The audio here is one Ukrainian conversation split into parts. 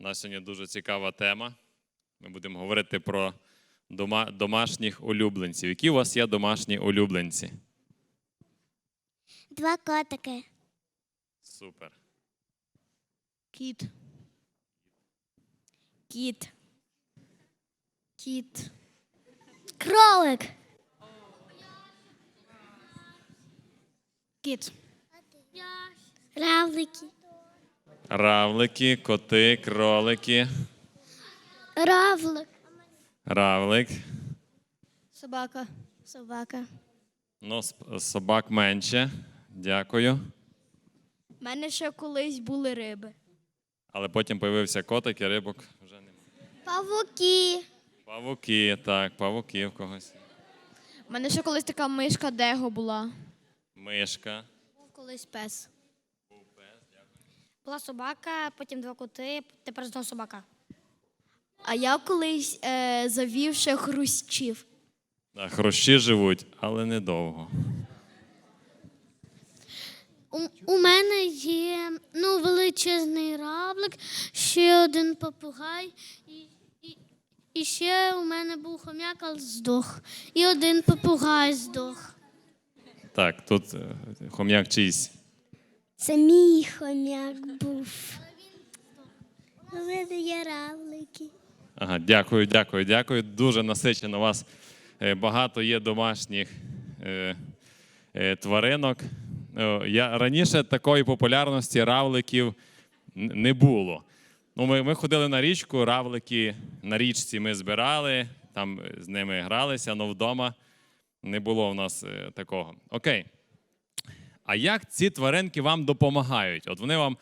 У нас сьогодні дуже цікава тема. Ми будемо говорити про дома, домашніх улюбленців. Які у вас є домашні улюбленці? Два котики. Супер. Кіт. Кіт. Кіт. Кролик. Кіт. Равлики. Равлики, коти, кролики, Равлик. равлик. Собака. Собака. Ну, собак менше. Дякую. У мене ще колись були риби. Але потім появився котик і рибок вже немає. Павуки. Павуки, так, павуки в когось. У мене ще колись така мишка Дего була. Мишка. Був колись пес. Була собака, потім два коти, тепер знову собака. А я колись е, завів ще хрущів. Так, хрущі живуть, але недовго. У, у мене є ну, величезний равлик, ще один попугай, і, і, і ще у мене був хом'як, але здох. І один попугай здох. Так, тут е, хом'як чийсь. Це мій хом'як був. У мене є равлики. Ага, дякую, дякую, дякую. Дуже насичено у вас е, багато є домашніх е, е, тваринок. Е, Я, раніше такої популярності равликів не було. Ну, ми, ми ходили на річку, равлики на річці ми збирали, там е, з ними гралися, але вдома не було в нас такого. Окей. А як ці тваринки вам допомагають? От вони вам,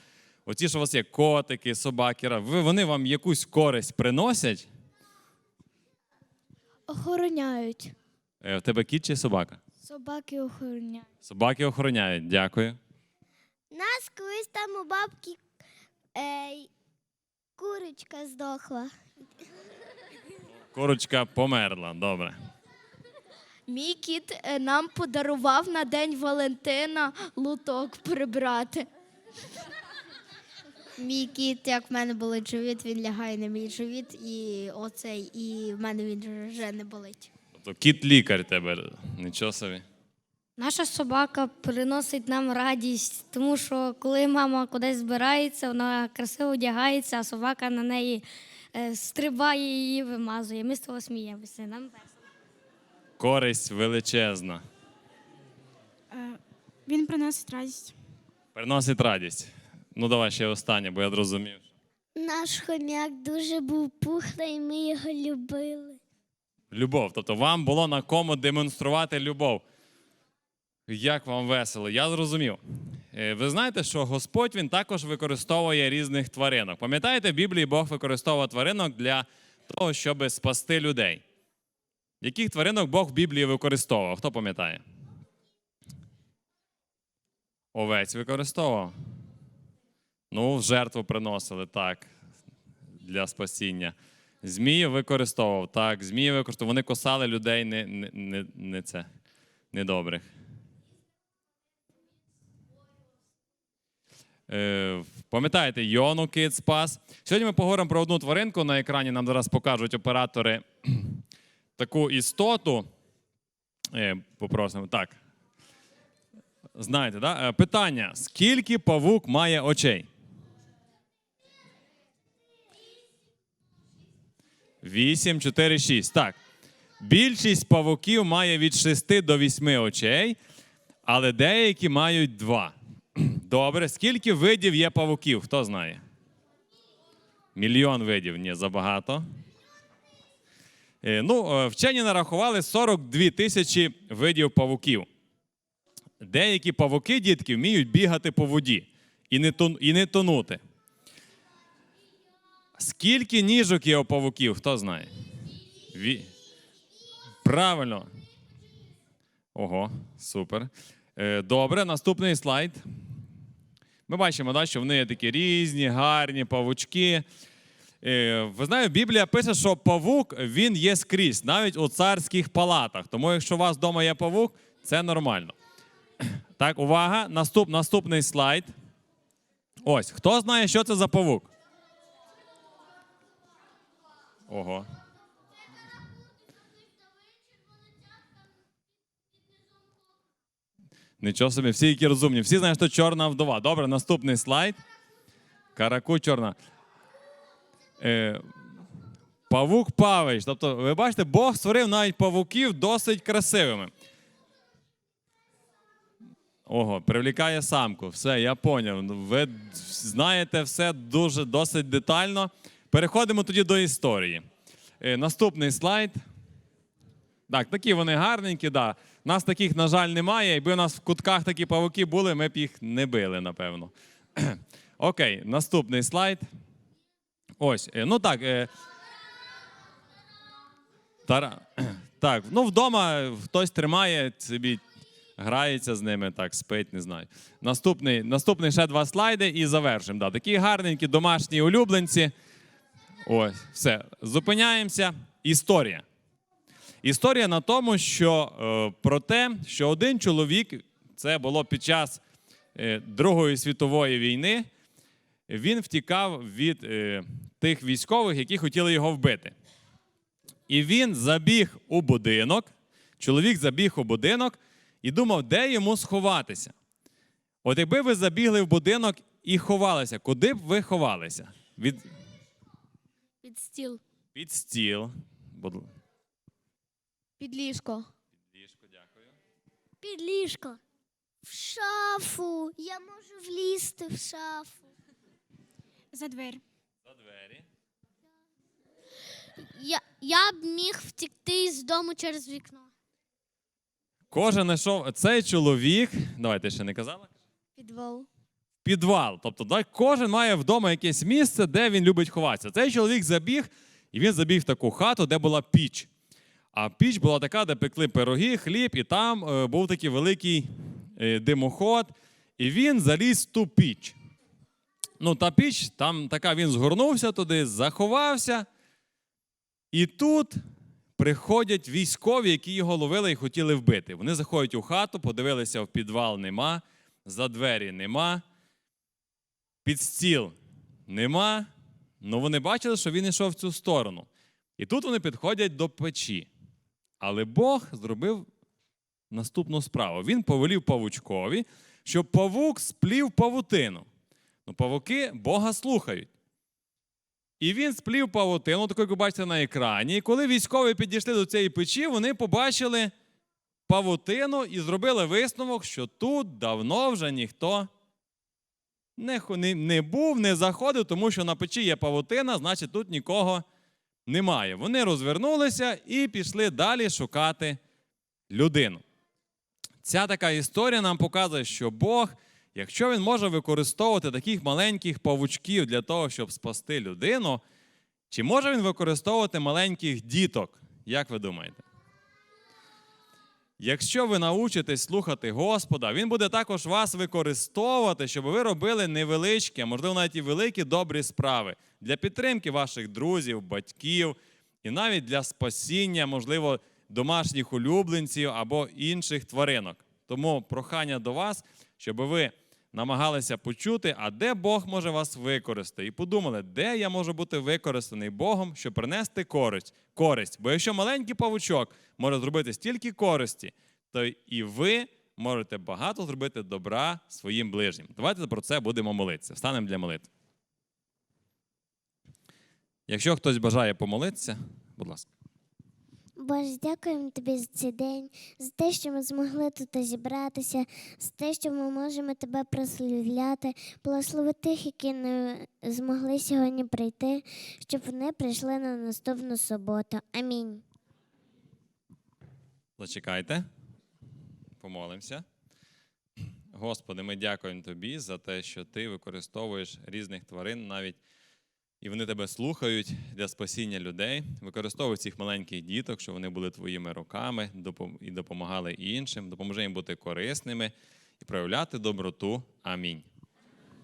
оці, що у вас є котики, собаки, ви- вони вам якусь користь приносять? Охороняють. Е, В тебе кіт чи собака? Собаки охороняють. Собаки охороняють, дякую. Нас колись там у бабки е, курочка здохла. Курочка померла, добре. Мій кіт е, нам подарував на День Валентина луток прибрати. Мій кіт, як в мене болить живіт, він лягає на мій живіт, і оцей, і в мене він вже не болить. Тобто кіт лікар тебе. Нічого собі. Наша собака приносить нам радість, тому що коли мама кудись збирається, вона красиво одягається, а собака на неї е, стрибає і її вимазує. Ми з того сміємося. Нам весело. Користь величезна. Він приносить радість. Приносить радість. Ну, давай ще останнє, бо я зрозумів. Наш хом'як дуже був пухлий, і ми його любили. Любов. Тобто вам було на кому демонструвати любов. Як вам весело? Я зрозумів. Е, Ви знаєте, що Господь він також використовує різних тваринок. Пам'ятаєте, в Біблії Бог використовував тваринок для того, щоб спасти людей. Яких тваринок Бог в Біблії використовував? Хто пам'ятає? Овець використовував. Ну, жертву приносили так, для спасіння. Змії використовував. Так, змії використовував. Вони косали людей не, не, не це, недобрих. Е, пам'ятаєте, Йону кит спас. Сьогодні ми поговоримо про одну тваринку. На екрані нам зараз покажуть оператори таку істоту. Е, попросимо. Так. Знаєте, да? Е, питання: скільки павук має очей? Вісім, чотири, шість. Так. Більшість павуків має від 6 до 8 очей, але деякі мають два. Добре. Скільки видів є павуків? Хто знає? Мільйон видів. Ні, забагато. Е, Ну, е, вчені нарахували 42 тисячі видів павуків. Деякі павуки, дітки, вміють бігати по воді і не, тонути. Скільки ніжок є у павуків, хто знає? Ві... Правильно. Ого, супер. Е, Добре, наступний слайд. Ми бачимо, да, що вони є такі різні, гарні павучки. Е, Ви знаєте, Біблія пише, що павук він є скрізь, навіть у царських палатах. Тому, якщо у вас вдома є павук, це нормально. Так, увага. Наступ, наступний слайд. Ось, хто знає, що це за павук? Ого. Нічого собі, всі які розумні. Всі знають, що чорна вдова. Добре, наступний слайд. Караку чорна. Е, павук Павич. Тобто, ви бачите, Бог створив навіть павуків досить красивими. Ого, привлікає самку. Все, я поняв. Ви знаєте все дуже досить детально. Переходимо тоді до історії. Е, наступний слайд. Так, такі вони гарненькі, да. Нас таких, на жаль, немає. Якби у нас в кутках такі павуки були, ми б їх не били, напевно. Окей, наступний слайд. Ось, е, ну так. Е, Тара... Так, ну вдома хтось тримає собі, грається з ними, так, спить, не знаю. Наступний, наступний ще два слайди і завершимо. Да, такі гарненькі домашні улюбленці. Ось, все. Зупиняємося. Історія. Історія на тому, що е, про те, що один чоловік, це було під час е, Другої світової війни, він втікав від е, тих військових, які хотіли його вбити. І він забіг у будинок. Чоловік забіг у будинок і думав, де йому сховатися. От якби ви забігли в будинок і ховалися, куди б ви ховалися? Від, Під стіл. під стіл. Будь... Під ліжко. Ліжко, дякую. Під ліжко. В шафу. Я можу влізти в шафу. За двері. За двері. Я, я б міг втікти з дому через вікно. Кожен знайшов цей чоловік. Давайте ще не казала. Підвал. Підвал. Тобто, так, кожен має вдома якесь місце, де він любить ховатися. Цей чоловік забіг, і він забіг в таку хату, де була піч. А піч була така, де пекли пироги, хліб, і там е, був такий великий е, димоход, і він заліз в ту піч. Ну, та піч, там така він згорнувся туди, заховався. І тут приходять військові, які його ловили і хотіли вбити. Вони заходять у хату, подивилися в підвал нема, за двері нема, під стіл нема. Ну вони бачили, що він йшов в цю сторону. І тут вони підходять до печі. Але Бог зробив наступну справу. Він повелів павучкові, щоб павук сплів павутину. Ну, павуки Бога слухають. І він сплів павутину, таку, як ви бачите на екрані. І коли військові підійшли до цієї печі, вони побачили павутину і зробили висновок, що тут давно вже ніхто не, не, не був, не заходив, тому що на печі є павутина, значить тут нікого немає. Вони розвернулися і пішли далі шукати людину. Ця така історія нам показує, що Бог, якщо він може використовувати таких маленьких павучків для того, щоб спасти людину, чи може він використовувати маленьких діток? Як ви думаєте? Якщо ви научитесь слухати Господа, Він буде також вас використовувати, щоб ви робили невеличкі, а можливо навіть і великі добрі справи для підтримки ваших друзів, батьків і навіть для спасіння, можливо, домашніх улюбленців або інших тваринок. Тому прохання до вас, щоб ви намагалися почути, а де Бог може вас використати, і подумали, де я можу бути використаний Богом, щоб принести користь. користь. Бо якщо маленький павучок може зробити стільки користі, то і ви можете багато зробити добра своїм ближнім. Давайте про це будемо молитися. Встанемо для молитви. Якщо хтось бажає помолитися, будь ласка. Боже, дякуємо тобі за цей день, за те, що ми змогли тут зібратися, за те, що ми можемо тебе прославляти, благослови тих, які не змогли сьогодні прийти, щоб вони прийшли на наступну суботу. Амінь. Зачекайте. Помолимося. Господи, ми дякуємо Тобі за те, що Ти використовуєш різних тварин навіть. І вони тебе слухають для спасіння людей, використовуй цих маленьких діток, щоб вони були твоїми руками і допомагали іншим, допоможи їм бути корисними і проявляти доброту. Амінь.